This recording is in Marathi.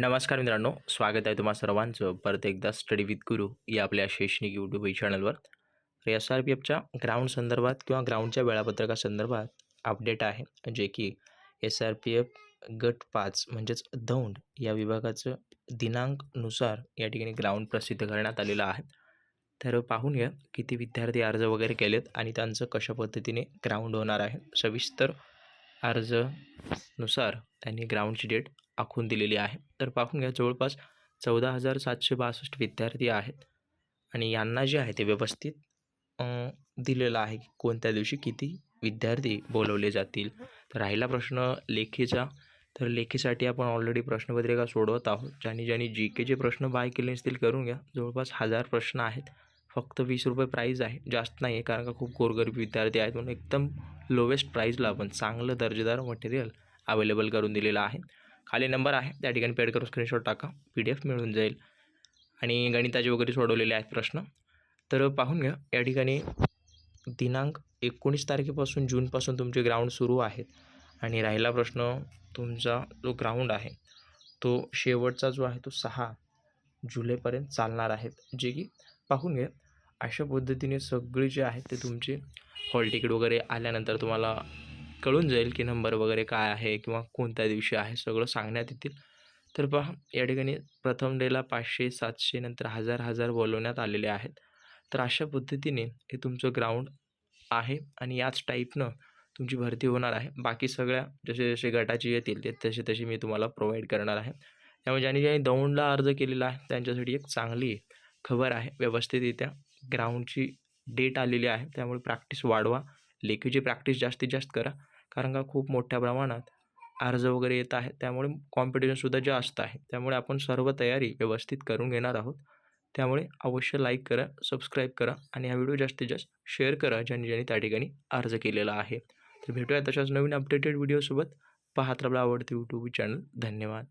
नमस्कार मित्रांनो स्वागत आहे तुम्हा सर्वांचं. परत एकदा स्टडी विथ गुरु या आपल्या शैक्षणिक यूट्यूब चॅनलवर तर एस आर पी एफच्या ग्राउंड संदर्भात किंवा ग्राउंडच्या वेळापत्रकासंदर्भात अपडेट आहे जे की एस आर पी एफ गट पाच म्हणजेच दौंड या विभागाचं दिनांकनुसार या ठिकाणी ग्राउंड प्रसिद्ध करण्यात आलेलं आहे. तर पाहून घ्या किती विद्यार्थी अर्ज वगैरे केलेत आणि त्यांचं कशा पद्धतीने ग्राउंड होणार आहे. सविस्तर अर्जनुसार त्यांनी ग्राउंडची डेट आखून दिलेली आहे. तर पाहून घ्या जवळपास चौदा हजार सातशे बासष्ट विद्यार्थी आहेत. आणि यांना जे आहे ते व्यवस्थित दिलेलं आहे की कोणत्या दिवशी किती विद्यार्थी बोलवले जातील. तर राहिला प्रश्न लेखीचा. तर लेखीसाठी आपण ऑलरेडी प्रश्नपत्रिका सोडवत आहोत. ज्यांनी ज्यांनी जी केचे प्रश्न बाय केले असतील करून घ्या. जवळपास हजार प्रश्न आहेत. फक्त वीस रुपये प्राईज आहे. जास्त नाही आहे कारण का खूप गोरगरीब विद्यार्थी आहेत म्हणून एकदम लोवेस्ट प्राईजला आपण चांगलं दर्जेदार मटेरियल अवेलेबल करून दिलेलं आहे. खाली नंबर आहे. त्या ठिकाणी पेड करून स्क्रीनशॉट टाका. पी डी एफ मिळून जाईल. आणि गणिताचे वगैरे सोडवलेले आहेत प्रश्न. तर पाहून घ्या. या ठिकाणी दिनांक एकोणीस तारखेपासून जूनपासून तुमचे ग्राउंड सुरू आहेत. आणि राहिला प्रश्न तुमचा जो ग्राउंड आहे तो शेवटचा जो आहे तो सहा जुलैपर्यंत चालणार आहेत. जे की पाहून घ्या. अशा पद्धतीने सगळे जे आहेत ते तुमचे हॉल तिकीट वगैरे आल्यानंतर तुम्हाला कळून जाईल की नंबर वगैरे काय आहे किंवा कोणत्या दिवशी आहे सगळं सांगण्यात येतील. तर पहा या ठिकाणी प्रथम डेला पाचशे सातशे नंतर हजार हजार बोलवण्यात आलेले आहेत. तर अशा पद्धतीने हे तुमचं ग्राउंड आहे आणि याच टाईपनं तुमची भरती होणार आहे. बाकी सगळ्या जसे जसे गटाचे येतील ते तसे तसे मी तुम्हाला प्रोव्हाइड करणार आहे. त्यामुळे ज्यांनी ज्यांनी दौंडला अर्ज केलेला आहे त्यांच्यासाठी एक चांगली खबर आहे व्यवस्थितरित्या. ग्राउंडची डेट आलेली आहे. त्यामुळे प्रॅक्टिस वाढवा. लेखीची प्रॅक्टिस जास्तीत जास्त करा. कारण का खूप मोठ्या प्रमाणात अर्ज वगैरे येत आहे त्यामुळे कॉम्पिटिशनसुद्धा जास्त आहे. त्यामुळे आपण सर्व तयारी व्यवस्थित करून घेणार आहोत. त्यामुळे अवश्य लाईक करा सबस्क्राईब करा आणि हा व्हिडिओ जास्तीत जास्त शेअर करा ज्यांनी ज्यांनी त्या ठिकाणी अर्ज केलेला आहे. तर भेटूया तशाच नवीन अपडेटेड व्हिडिओसोबत पाहत राहा आवडते यूट्यूब चॅनल धन्यवाद.